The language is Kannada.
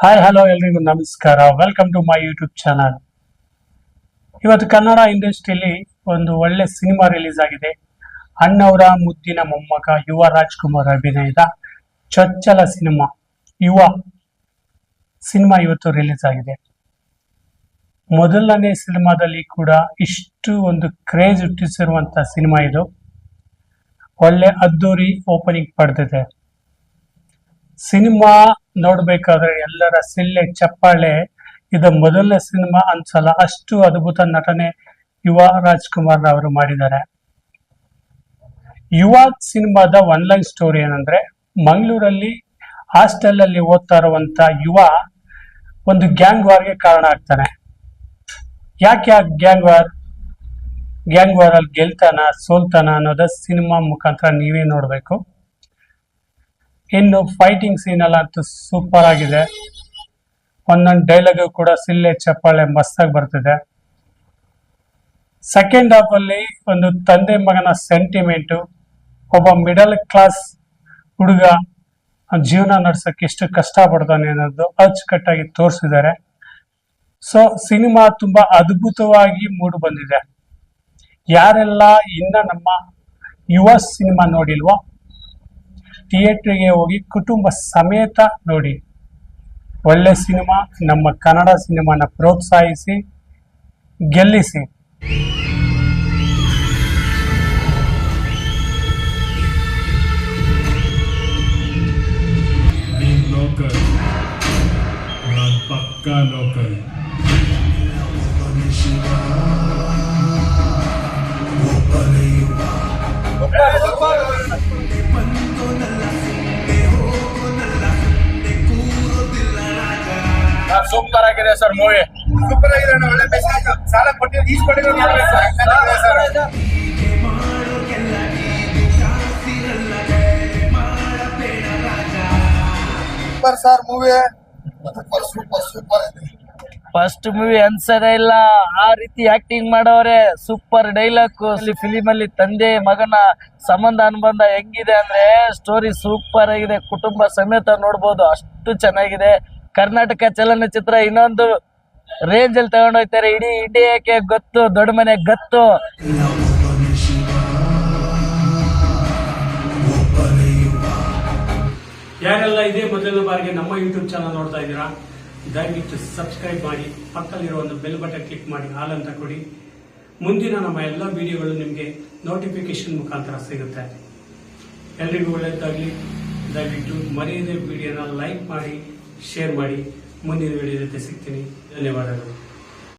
ಹಾಯ್ ಹಲೋ ಎಲ್ರಿಗೂ ನಮಸ್ಕಾರ. Welcome to my YouTube channel ಇವತ್ತು ಕನ್ನಡ ಇಂಡಸ್ಟ್ರಿಯಲ್ಲಿ ಒಂದು ಒಳ್ಳೆ ಸಿನಿಮಾ ರಿಲೀಸ್ ಆಗಿದೆ. ಅಣ್ಣವರ ಮುದ್ದಿನ ಮೊಮ್ಮಗ ಯುವ ರಾಜ್ಕುಮಾರ್ ಅಭಿನಯದ ಚೊಚ್ಚಲ ಸಿನಿಮಾ, ಯುವ ಸಿನಿಮಾ ಇವತ್ತು ರಿಲೀಸ್ ಆಗಿದೆ. ಮೊದಲನೇ ಸಿನಿಮಾದಲ್ಲಿ ಕೂಡ ಇಷ್ಟು ಒಂದು ಕ್ರೇಜ್ ಹುಟ್ಟಿಸಿರುವಂತ ಸಿನಿಮಾ ಇದು. ಒಳ್ಳೆ ಅದ್ದೂರಿ ಓಪನಿಂಗ್ ಪಡೆದಿದೆ. ಸಿನಿಮಾ ನೋಡ್ಬೇಕಾದ್ರೆ ಎಲ್ಲರ ಸಿಳ್ಳೆ, ಚಪ್ಪಾಳೆ, ಇದು ಮೊದಲನೇ ಸಿನಿಮಾ ಅನ್ಸಲ್ಲ, ಅಷ್ಟು ಅದ್ಭುತ ನಟನೆ ಯುವ ರಾಜ್ಕುಮಾರ್ ಅವರು ಮಾಡಿದ್ದಾರೆ. ಯುವ ಸಿನಿಮಾದ ಒನ್ ಲೈನ್ ಸ್ಟೋರಿ ಏನಂದ್ರೆ, ಮಂಗಳೂರಲ್ಲಿ ಹಾಸ್ಟೆಲ್ ಅಲ್ಲಿ ಓದ್ತಾ ಇರುವಂತ ಯುವ ಒಂದು ಗ್ಯಾಂಗ್ ವಾರ್ಗೆ ಕಾರಣ ಆಗ್ತಾನೆ. ಯಾಕೆ ಆ ಗ್ಯಾಂಗ್ ವಾರ್ ಗ್ಯಾಂಗ್ ವಾರ್ ಅಲ್ಲಿ ಗೆಲ್ತಾನ, ಸೋಲ್ತಾನ ಅನ್ನೋದ ಸಿನಿಮಾ ಮುಖಾಂತರ ನೀವೇ ನೋಡ್ಬೇಕು. ಇನ್ನು ಫೈಟಿಂಗ್ ಸೀನ್ ಎಲ್ಲ ಅಂತೂ ಸೂಪರ್ ಆಗಿದೆ. ಒಂದೊಂದು ಡೈಲಾಗ್ ಕೂಡ ಸಿಲ್ಲೆ ಚಪ್ಪಾಳೆ ಮಸ್ತಾಗಿ ಬರ್ತಿದೆ. ಸೆಕೆಂಡ್ ಹಾಫ್ ಅಲ್ಲಿ ಒಂದು ತಂದೆ ಮಗನ ಸೆಂಟಿಮೆಂಟ್ ಒಬ್ಬ ಮಿಡಲ್ ಕ್ಲಾಸ್ ಹುಡುಗ ಜೀವನ ನಡ್ಸಕ್ಕೆ ಎಷ್ಟು ಕಷ್ಟ ಪಡ್ತಾನೆ ಅನ್ನೋದು ಅಚ್ಚುಕಟ್ಟಾಗಿ ತೋರಿಸಿದ್ದಾರೆ. ಸೊ ಸಿನಿಮಾ ತುಂಬಾ ಅದ್ಭುತವಾಗಿ ಮೂಡು ಬಂದಿದೆ. ಯಾರೆಲ್ಲ ಇನ್ನ ನಮ್ಮ ಯುವ ಸಿನಿಮಾ ನೋಡಿಲ್ವೋ ಥಿಯೇಟ್ರಿಗೆ ಹೋಗಿ ಕುಟುಂಬ ಸಮೇತ ನೋಡಿ. ಒಳ್ಳೆ ಸಿನಿಮಾ ನಮ್ಮ ಕನ್ನಡ ಸಿನಿಮಾನ ಪ್ರೋತ್ಸಾಹಿಸಿ ಗೆಲ್ಲಿಸಿ. ನಾನ್ ಪಕ್ಕಾ ಸೂಪರ್ ಆಗಿದೆ ಸರ್ ಮೂವಿ. ಸೂಪರ್ ಆಗಿದೆ ಒಳ್ಳೆ ಮೆಸೇಜ್ ಸಾಲ ಕೊಟ್ಟಿದ್ದೀವಿ ಈಸ್ಕೊಂಡಿರೋ super sir movie. Super super super. First movie ಅನ್ಸದೇ ಇಲ್ಲ. ಆ ರೀತಿ ಆಕ್ಟಿಂಗ್ ಮಾಡೋರೆ ಸೂಪರ್ ಡೈಲಾಗ್ ಫಿಲಿಮ್ ಅಲ್ಲಿ ತಂದೆ ಮಗನ ಸಂಬಂಧ ಅನುಬಂಧ ಹೆಂಗಿದೆ ಅಂದ್ರೆ ಸ್ಟೋರಿ ಸೂಪರ್ ಆಗಿದೆ. ಕುಟುಂಬ ಸಮೇತ ನೋಡ್ಬೋದು. ಅಷ್ಟು ಚೆನ್ನಾಗಿದೆ. ಕರ್ನಾಟಕ ಚಲನಚಿತ್ರ ಇನ್ನೊಂದು ರೇಂಜ್ ಅಲ್ಲಿ ತಗೊಂಡೋಗ್ತಾರೆ ಇಡೀ ಇಂಡಿಯಾಕ್ಕೆ ಗೊತ್ತು, ದೊಡ್ಡ ಮನೆ ಗತ್ತು. ಯಾರೆಲ್ಲ ಇದೇ ಮೊದಲ ಬಾರಿಗೆ ನಮ್ಮ ಯೂಟ್ಯೂಬ್ ಚಾನಲ್ ನೋಡ್ತಾ ಇದ್ದೀರಾ, ದಯವಿಟ್ಟು ಸಬ್ಸ್ಕ್ರೈಬ್ ಮಾಡಿ ಪಕ್ಕದಲ್ಲಿರೋ ಒಂದು ಬೆಲ್ ಬಟನ್ ಕ್ಲಿಕ್ ಮಾಡಿ ಹಾಲ್ ಅಂತ ಕೊಡಿ. ಮುಂದಿನ ನಮ್ಮ ಎಲ್ಲ ವಿಡಿಯೋಗಳು ನಿಮಗೆ ನೋಟಿಫಿಕೇಶನ್ ಮುಖಾಂತರ ಸಿಗುತ್ತೆ. ಎಲ್ರಿಗೂ ಒಳ್ಳೆಯದಾಗಲಿ ದಯವಿಟ್ಟು ಮರೆಯದೆ ವಿಡಿಯೋನ ಲೈಕ್ ಮಾಡಿ ಶೇರ್ ಮಾಡಿ. ಮುಂದಿನ ವಿಡಿಯೋ ಜೊತೆ ಸಿಗ್ತೀನಿ. ಧನ್ಯವಾದಗಳು.